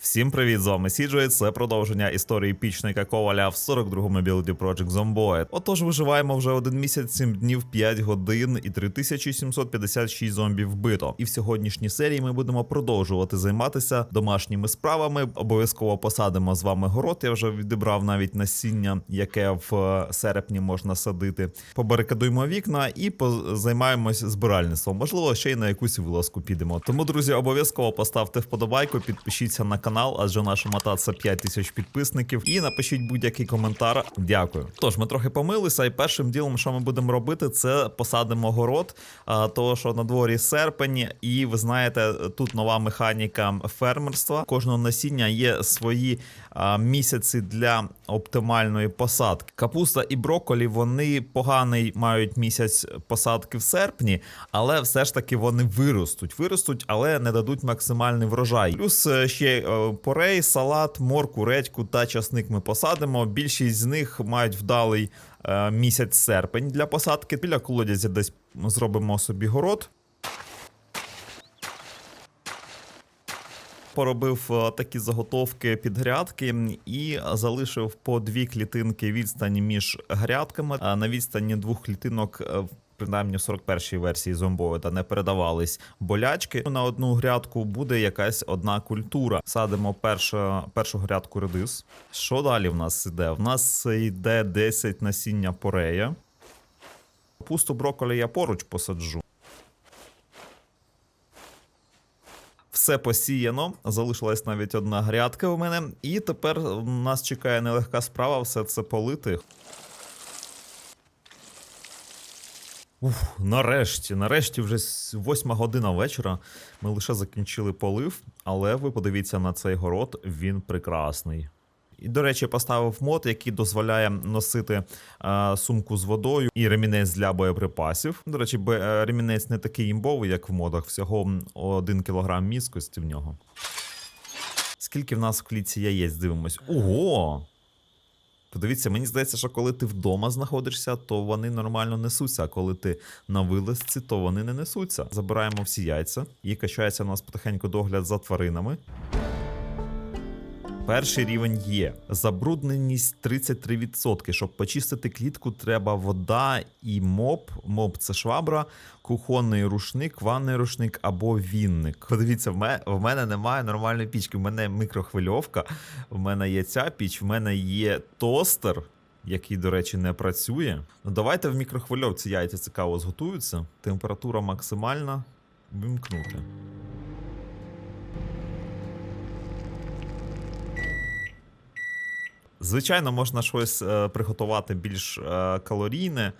Всім привіт, з вами Сіджой. Це продовження історії пічника Коваля в 42-му білді Project Zomboid. Отож, виживаємо вже один місяць, 7 днів, 5 годин і 3756 зомбів вбито. І в сьогоднішній серії ми будемо продовжувати займатися домашніми справами. Обов'язково посадимо з вами город. Я вже відібрав навіть насіння, яке в е, серпні можна садити. Побарикадуємо вікна і позаймаємось збиральництвом. Можливо, ще й на якусь вилазку підемо. Тому, друзі, обов'язково поставте вподобайку, підпишіться на канал, адже наша мета це 5 тисяч підписників. І напишіть будь-який коментар. Дякую. Тож ми трохи помилися, і першим ділом, що ми будемо робити, це посадимо город. Того, що на дворі серпень, і ви знаєте, тут нова механіка фермерства. Кожного насіння є свої місяці для оптимальної посадки. Капуста і брокколі вони поганий мають місяць посадки в серпні, але все ж таки вони виростуть. Виростуть, але не дадуть максимальний врожай. Плюс е, ще е, порей, салат, морку, редьку та часник ми посадимо. Більшість з них мають вдалий е, місяць серпень для посадки. Біля колодязя десь зробимо собі город. Поробив е, такі заготовки під грядки і залишив по дві клітинки відстані між грядками. На відстані двох клітинок. Принаймні в 41-й версії зомбоїда не передавались болячки. На одну грядку буде якась одна культура. Садимо першу, першу грядку редис. Що далі в нас іде? В нас йде 10 насіння порея. Пусту брокколі я поруч посаджу. Все посіяно, залишилась навіть одна грядка у мене, і тепер нас чекає нелегка справа все це полити. Уф, нарешті, нарешті, вже восьма година вечора. Ми лише закінчили полив, але ви подивіться на цей город, він прекрасний. І, до речі, поставив мод, який дозволяє носити е, сумку з водою і ремінець для боєприпасів. До речі, е, ремінець не такий імбовий, як в модах, всього 1 кг міскості в нього. Скільки в нас в клітці яєць дивимось? Ого! Подивіться, мені здається, що коли ти вдома знаходишся, то вони нормально несуться. А коли ти на вилазці, то вони не несуться. Забираємо всі яйця і качається у нас потихеньку догляд за тваринами. Перший рівень є. Забрудненість 33%. Щоб почистити клітку, треба вода і моп. Моп це швабра, кухонний рушник, ванний рушник або вінник. Подивіться, в мене, немає нормальної пічки. В мене мікрохвильовка, в мене є ця піч, в мене є тостер. Який, до речі, не працює. Ну давайте в мікрохвильовці яйця цікаво зготуються. Температура максимальна. Вимкнути. Звичайно, можна щось е, приготувати більш е, калорійне.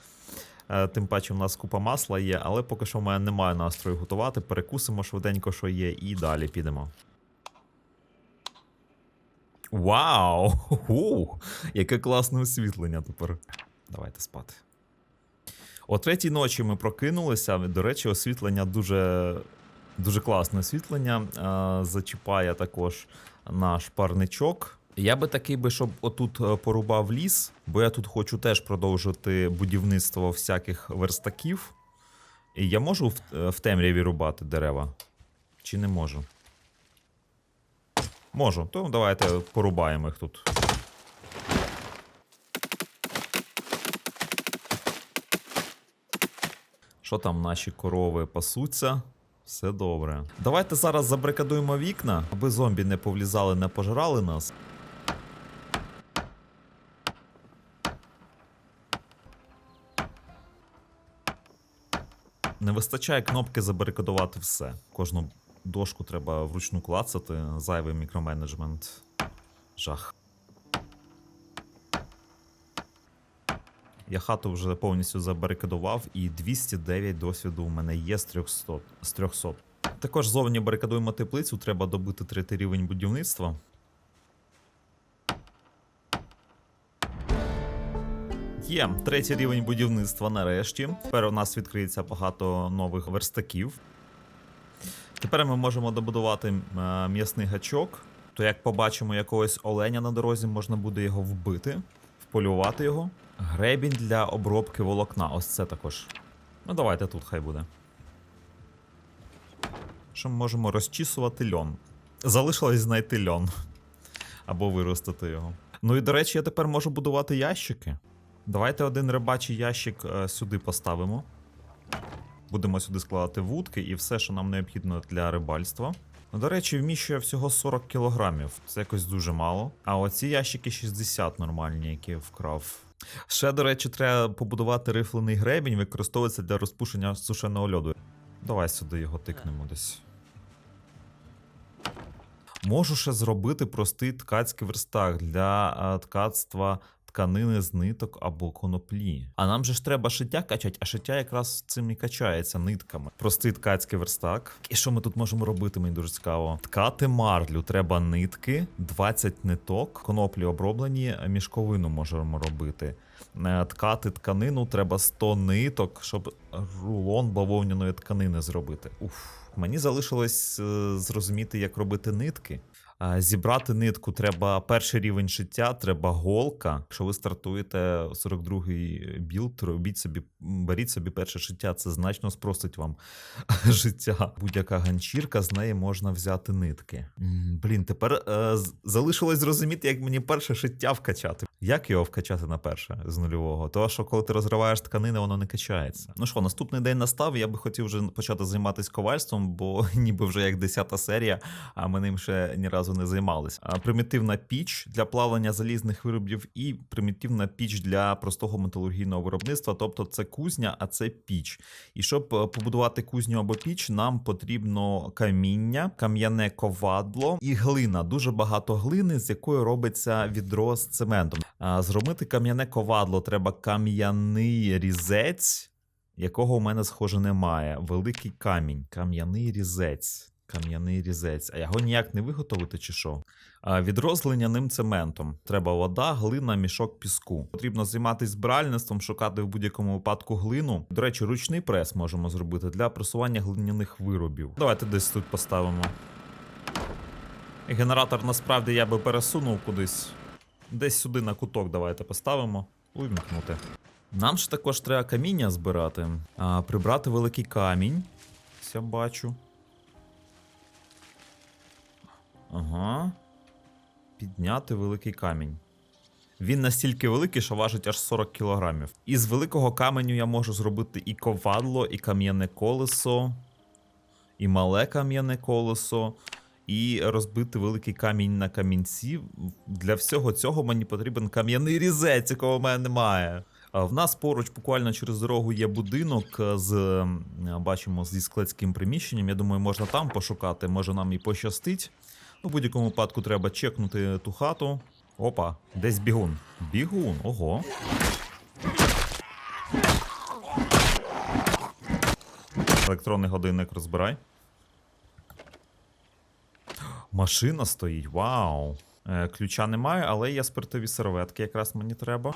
Е, тим паче, у нас купа масла є, але поки що в мене немає настрою готувати. Перекусимо швиденько, що є, і далі підемо. Вау! Ху! Яке класне освітлення тепер. Давайте спати. О третій ночі ми прокинулися. До речі, освітлення дуже, дуже класне освітлення. Зачіпає також наш парничок. Я би такий би, щоб отут е, порубав ліс, бо я тут хочу теж продовжити будівництво всяких верстаків. І я можу в, е, в темряві рубати дерева? Чи не можу? Можу, то давайте порубаємо їх тут. Що там наші корови пасуться? Все добре. Давайте зараз забрикадуємо вікна, аби зомбі не повлізали, не пожрали нас. Не вистачає кнопки забарикадувати все. Кожну дошку треба вручну клацати, зайвий мікроменеджмент. Жах. Я хату вже повністю забарикадував, і 209 досвіду у мене є з 300. З 300. Також зовні барикадуємо теплицю, треба добити третій рівень будівництва. Є третій рівень будівництва нарешті. Тепер у нас відкриється багато нових верстаків. Тепер ми можемо добудувати е, м'ясний гачок. То як побачимо якогось оленя на дорозі, можна буде його вбити, вполювати його. Гребінь для обробки волокна. Ось це також. Ну, давайте тут хай буде. Що ми можемо розчісувати льон. Залишилось знайти льон. Або виростити його. Ну і до речі, я тепер можу будувати ящики. Давайте один рибачий ящик е, сюди поставимо. Будемо сюди складати вудки і все, що нам необхідно для рибальства. Ну, До речі, вміщує всього 40 кілограмів. Це якось дуже мало. А оці ящики 60 нормальні, які вкрав. Ще, до речі, треба побудувати рифлений гребінь, використовується для розпушення сушеного льоду. Давай сюди його тикнемо десь. Можу ще зробити простий ткацький верстак для ткацтва тканини з ниток або коноплі. А нам же ж треба шиття качати, а шиття якраз цим і качається нитками. Простий ткацький верстак. І що ми тут можемо робити? Мені дуже цікаво. Ткати марлю. Треба нитки, 20 ниток, коноплі оброблені, мішковину можемо робити. Е, Ткати тканину треба 100 ниток, щоб рулон бавовняної тканини зробити. Уф. Мені залишилось е, зрозуміти, як робити нитки. Зібрати нитку треба перший рівень шиття, треба голка. Якщо ви стартуєте 42-й білд, робіть собі, беріть собі перше шиття, це значно спростить вам життя. Будь-яка ганчірка, з неї можна взяти нитки. Блін, тепер е, залишилось зрозуміти, як мені перше шиття вкачати. Як його вкачати на перше з нульового? Тому що коли ти розриваєш тканини, воно не качається. Ну що, наступний день настав. Я би хотів вже почати займатися ковальством, бо ніби вже як 10 серія, а ми ним ще ні разу не займалися. Примітивна піч для плавлення залізних виробів і примітивна піч для простого металургійного виробництва. Тобто це кузня, а це піч. І щоб е, побудувати кузню або піч, нам потрібно каміння, кам'яне ковадло і глина. Дуже багато глини, з якої робиться відро з цементом. Зробити кам'яне ковадло треба кам'яний різець, якого у мене, схоже, немає. Великий камінь, кам'яний різець. Кам'яний різець. А його ніяк не виготовити чи що? А, Відро з глиняним цементом. Треба вода, глина, мішок піску. Потрібно займатися збиральництвом, шукати в будь-якому випадку глину. До речі, ручний прес можемо зробити для пресування глиняних виробів. Давайте десь тут поставимо. Генератор насправді я би пересунув кудись. Десь сюди на куток давайте поставимо. Увімкнути. Нам ж також треба каміння збирати. А, прибрати великий камінь. Я бачу. Ага. Підняти великий камінь. Він настільки великий, що важить аж 40 кілограмів. Із великого каменю я можу зробити і ковадло, і кам'яне колесо, і мале кам'яне колесо, і розбити великий камінь на камінці. Для всього цього мені потрібен кам'яний різець, якого в мене немає. В нас поруч, буквально через дорогу, є будинок з бачимо зі складським приміщенням. Я думаю, можна там пошукати, може нам і пощастить. Ну, в будь-якому випадку треба чекнути ту хату. Опа, десь бігун. Бігун, ого. Електронний годинник розбирай. Машина стоїть, вау. Е, ключа немає, але є спиртові серветки, якраз мені треба.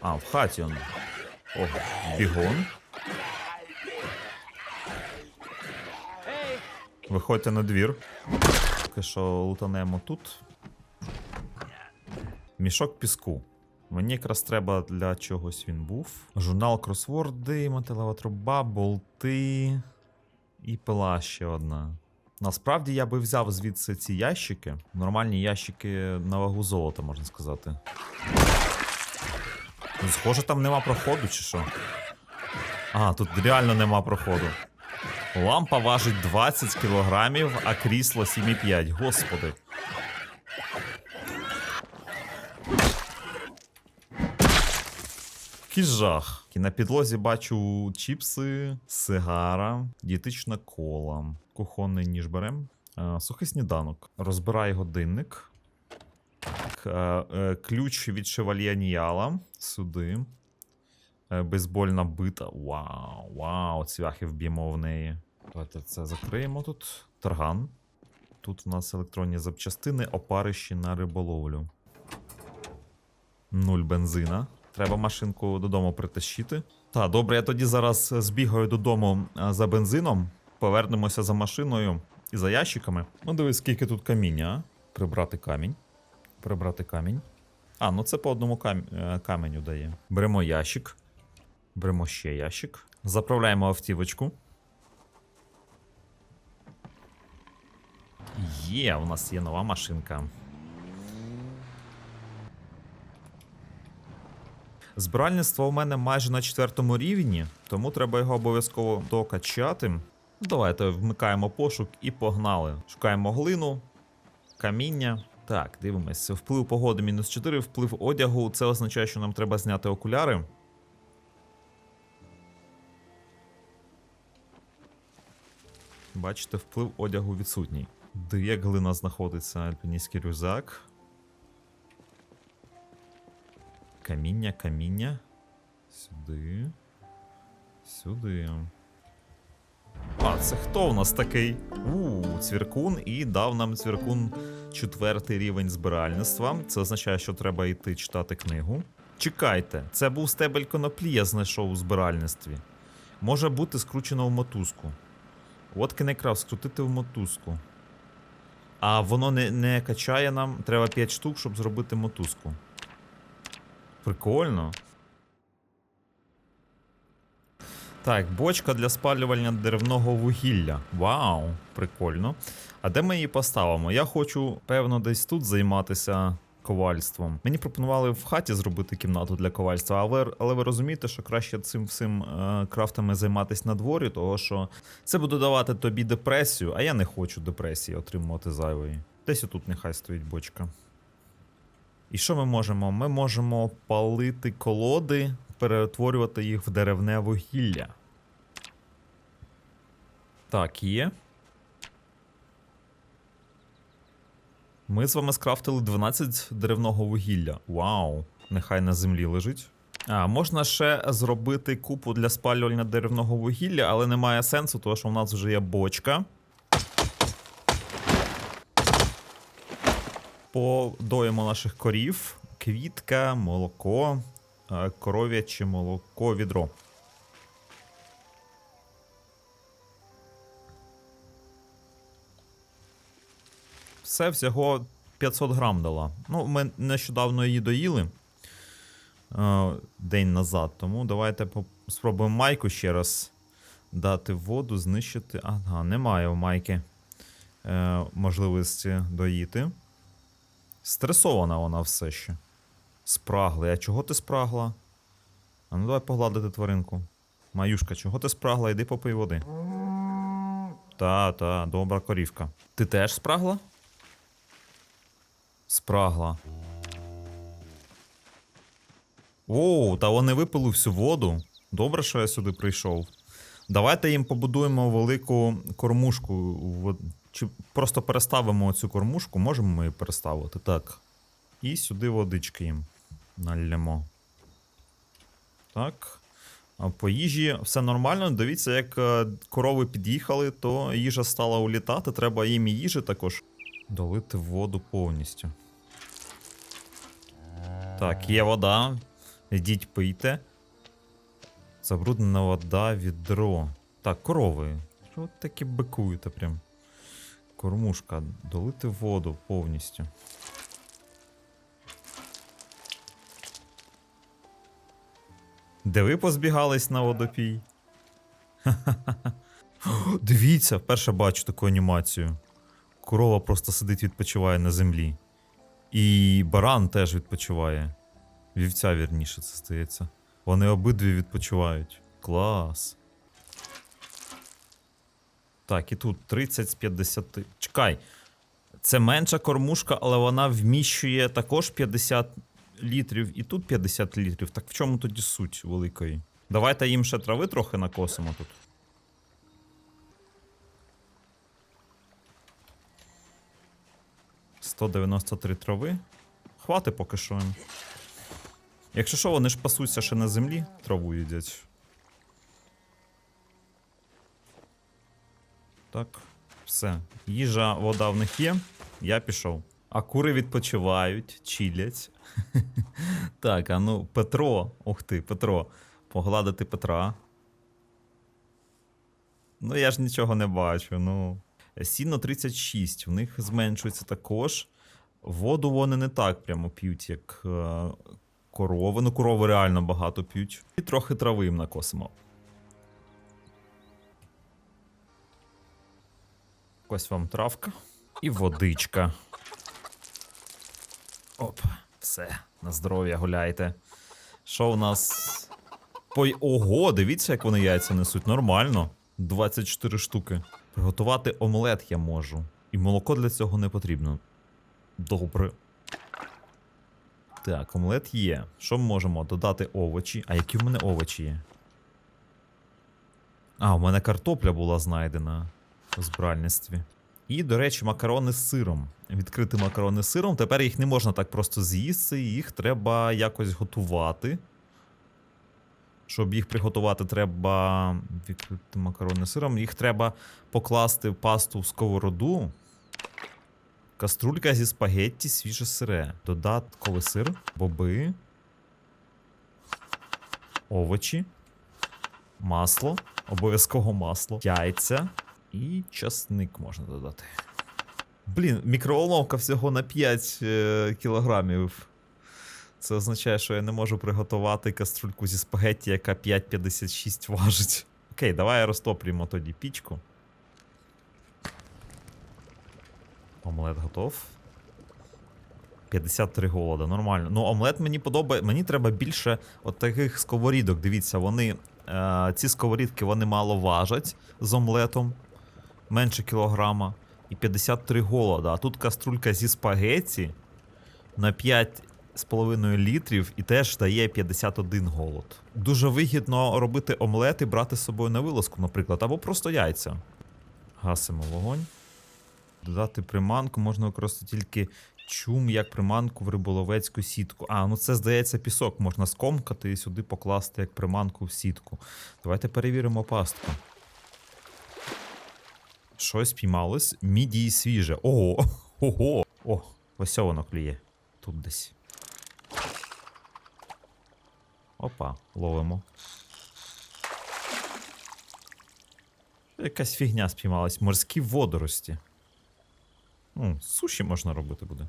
А, в хаті он. О, бігун. Виходьте на двір. Поки що лутанемо тут. Мішок піску. Мені якраз треба для чогось він був. Журнал кросворди, металева труба, болти і пила ще одна. Насправді я би взяв звідси ці ящики. Нормальні ящики на вагу золота, можна сказати. Схоже, там нема проходу, чи що? А, тут реально нема проходу. Лампа важить 20 кілограмів, а крісло 7,5. Господи. Який жах. І на підлозі бачу чіпси, сигара, дієтична кола. Кухонний ніж берем. Е, Сухий сніданок. Розбирай годинник. Е, е, ключ від шевальє Ніяла. Сюди. Е, Бейсбольна бита. Вау, вау, цвяхи вб'ємо в неї. Давайте це закриємо тут. Тарган. Тут в нас електронні запчастини, опарищі на риболовлю. Нуль бензина. Треба машинку додому притащити. Та, добре, я тоді зараз збігаю додому за бензином. Повернемося за машиною і за ящиками. Ну, дивись, скільки тут каміння. а. Прибрати камінь. Прибрати камінь. А, ну це по одному кам... е, каменю дає. Беремо ящик. Беремо ще ящик. Заправляємо автівочку. Є, у нас є нова машинка. Збиральництво у мене майже на четвертому рівні, тому треба його обов'язково докачати. Давайте вмикаємо пошук і погнали. Шукаємо глину, каміння. Так, дивимося. Вплив погоди мінус 4, вплив одягу. Це означає, що нам треба зняти окуляри. Бачите, вплив одягу відсутній. Де глина знаходиться альпіністський рюкзак. Каміння, каміння. Сюди. Сюди. А, це хто в нас такий? У, цвіркун, і дав нам цвіркун четвертий рівень збиральництва. Це означає, що треба йти читати книгу. Чекайте, це був стебель коноплі, я знайшов у збиральництві. Може бути скручено в мотузку. От Кенекрав, скрутити в мотузку. А воно не, не качає нам. Треба 5 штук, щоб зробити мотузку. Прикольно. Так, бочка для спалювання деревного вугілля. Вау, прикольно. А де ми її поставимо? Я хочу, певно, десь тут займатися ковальством. Мені пропонували в хаті зробити кімнату для ковальства, але, але ви розумієте, що краще цим всім е, крафтами займатися на дворі, того що це буде давати тобі депресію, а я не хочу депресії отримувати зайвої. Десь отут нехай стоїть бочка. І що ми можемо? Ми можемо палити колоди, перетворювати їх в деревне вугілля. Так, є. Ми з вами скрафтили 12 деревного вугілля. Вау! Нехай на землі лежить. А, можна ще зробити купу для спалювання деревного вугілля, але немає сенсу, тому що у нас вже є бочка. Подоїмо наших корів. Квітка, молоко, е, коров'яче молоко, відро. Все всього 500 грам дала. Ну, ми нещодавно її доїли е, день назад, тому давайте спробуємо майку ще раз дати воду, знищити. Ага, немає у майки е, можливості доїти. Стресована вона все ще. Спрагла. А чого ти спрагла? А ну давай погладити тваринку. Маюшка, чого ти спрагла? Йди попий води. Та, та, добра корівка. Ти теж спрагла? Спрагла. Оу, та вони випили всю воду. Добре, що я сюди прийшов. Давайте їм побудуємо велику кормушку. Чи просто переставимо цю кормушку? Можемо ми її переставити? Так. І сюди водички їм налємо. Так. А по їжі все нормально. Дивіться, як е, корови під'їхали, то їжа стала улітати. Треба їм і їжі також. Долити воду повністю. Так, є вода. Йдіть пийте. Забруднена вода, відро. Так, корови. Що такі бикуєте прям? Кормушка, долити воду повністю. Де ви позбігались на водопій? Дивіться, вперше бачу таку анімацію. Корова просто сидить, відпочиває на землі. І баран теж відпочиває. Вівця, вірніше, це стається. Вони обидві відпочивають. Клас. Так, і тут 30 з 50. Чекай. Це менша кормушка, але вона вміщує також 50 літрів, і тут 50 літрів. Так в чому тоді суть великої? Давайте їм ще трави трохи накосимо тут. «193 трави. Хвати поки що. Якщо що, вони ж пасуться ще на землі, траву їдять. Так, все. Їжа, вода в них є. Я пішов. А кури відпочивають, чилять. так, а ну, Петро. Ух ти, Петро. Погладити Петра. Ну, я ж нічого не бачу. Ну. Сіно 36, в них зменшується також. Воду вони не так прямо п'ють, як е, корови. Ну, корови реально багато п'ють. І трохи трави їм накосимо. Ось вам травка. І водичка. Оп, все, на здоров'я гуляйте. Що у нас? Пой... Ого, дивіться, як вони яйця несуть. Нормально. 24 штуки. Приготувати омлет я можу. І молоко для цього не потрібно. Добре. Так, омлет є. Що ми можемо? Додати овочі. А які в мене овочі є? А, у мене картопля була знайдена у збиральництві. І, до речі, макарони з сиром. Відкрити макарони з сиром. Тепер їх не можна так просто з'їсти, їх треба якось готувати. Щоб їх приготувати, треба відкрити макарони з сиром. Їх треба покласти в пасту в сковороду. Каструлька зі спагетті свіже сире. Додатковий сир, боби, овочі, масло, обов'язково масло, яйця і часник можна додати. Блін, мікроволновка всього на 5 е, кілограмів. Це означає, що я не можу приготувати каструльку зі спагетті, яка 5,56 важить. Окей, давай розтоплюємо тоді пічку. Омлет готов. 53 голода, нормально. Ну, омлет мені подобає. Мені треба більше от таких сковорідок. Дивіться, вони. Е, ці сковорідки вони мало важать з омлетом. Менше кілограма. І 53 голода. А тут каструлька зі спагетті на 5,5 літрів і теж дає 51 голод. Дуже вигідно робити омлет і брати з собою на вилазку, наприклад, або просто яйця. Гасимо вогонь. Додати приманку можна використати тільки чум як приманку в риболовецьку сітку. А, ну це здається пісок, можна скомкати і сюди покласти як приманку в сітку. Давайте перевіримо пастку. Щось піймалось. Мідії свіже. Ого! Ого! О, ось воно клює. Тут десь. Опа, ловимо. Якась фігня спіймалась. Морські водорості. Ну, суші можна робити буде.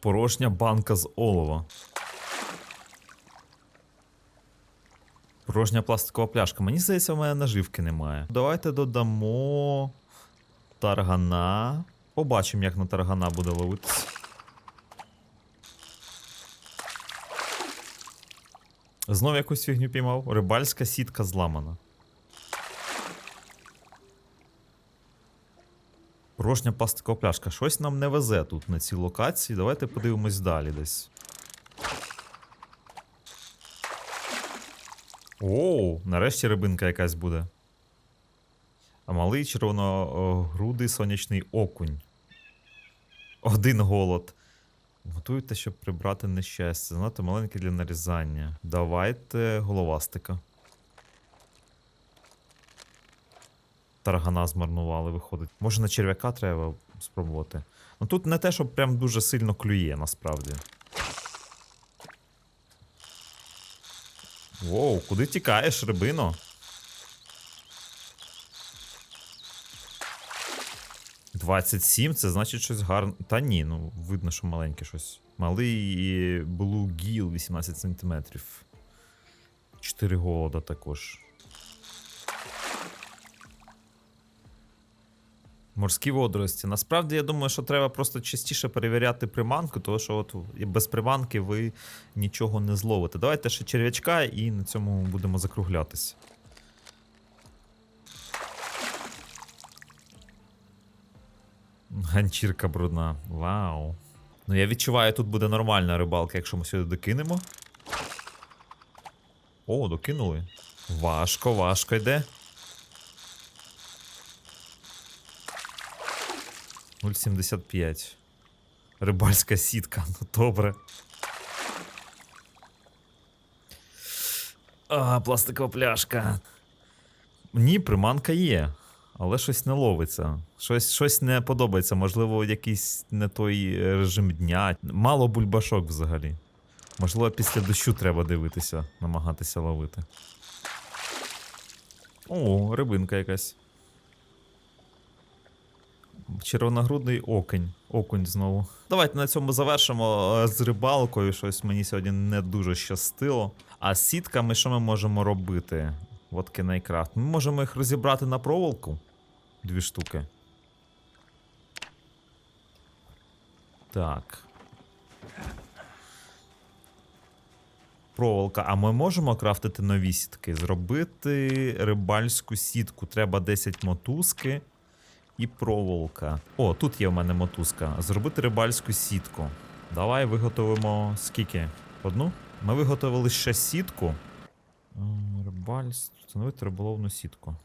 Порожня банка з олова. Порожня пластикова пляшка. Мені здається, в мене наживки немає. Давайте додамо таргана. Побачимо, як на таргана буде ловитися. Знов якусь фігню піймав. Рибальська сітка зламана. Порожня пластикова пляшка. Щось нам не везе тут на цій локації. Давайте подивимось далі десь. Оу, нарешті рибинка якась буде. А малий червоногрудий сонячний окунь. Один голод. Готуйте, щоб прибрати нещастя. Занадто маленький для нарізання. Давайте головастика. Таргана змарнували, виходить. Може на черв'яка треба спробувати. Ну тут не те, щоб прям дуже сильно клює, насправді. Воу, куди тікаєш, рибино? Двадцять сім, це значить щось гарне. Та ні, ну видно, що маленьке щось. Малий Blue Gill 18 сантиметрів. 4 голода також. Морські водорості. Насправді я думаю, що треба просто частіше перевіряти приманку, тому що от без приманки ви нічого не зловите. Давайте ще черв'ячка і на цьому будемо закруглятися. Ганчірка брудна. Вау. Ну я відчуваю, тут буде нормальна рибалка, якщо ми сюди докинемо. О, докинули. Важко, важко йде. 0,75. Рибальська сітка, ну добре. А, пластикова пляшка. Ні, приманка є, але щось не ловиться. Щось, щось не подобається. Можливо, якийсь не той режим дня. Мало бульбашок взагалі. Можливо, після дощу треба дивитися, намагатися ловити. О, рибинка якась. Червоногрудний окунь. Окунь знову. Давайте на цьому завершимо е, з рибалкою. Щось мені сьогодні не дуже щастило. А з сітками що ми можемо робити? От Кінейкрафт. Ми можемо їх розібрати на проволоку. Дві штуки. Так. Проволока. А ми можемо крафтити нові сітки? Зробити рибальську сітку. Треба 10 мотузки і проволока. О, тут є в мене мотузка. Зробити рибальську сітку. Давай виготовимо скільки? Одну? Ми виготовили ще сітку. М, Рибальство. Встановити риболовну сітку.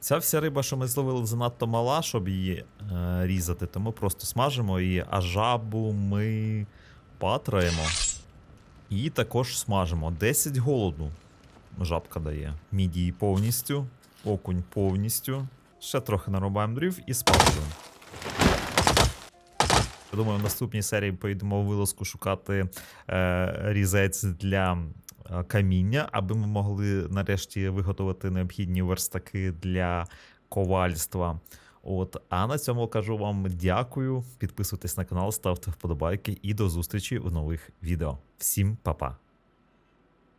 Ця вся риба, що ми зловили, занадто мала, щоб її е, різати, тому просто смажимо її, а жабу ми патраємо. І також смажимо. 10 голоду. Жабка дає. Мідії повністю, окунь повністю. Ще трохи нарубаємо дрів і смажуємо. Я думаю, в наступній серії поїдемо в вилазку шукати е, різець для каміння, аби ми могли нарешті виготовити необхідні верстаки для ковальства. От, а на цьому кажу вам дякую. Підписуйтесь на канал, ставте вподобайки і до зустрічі в нових відео. Всім па-па!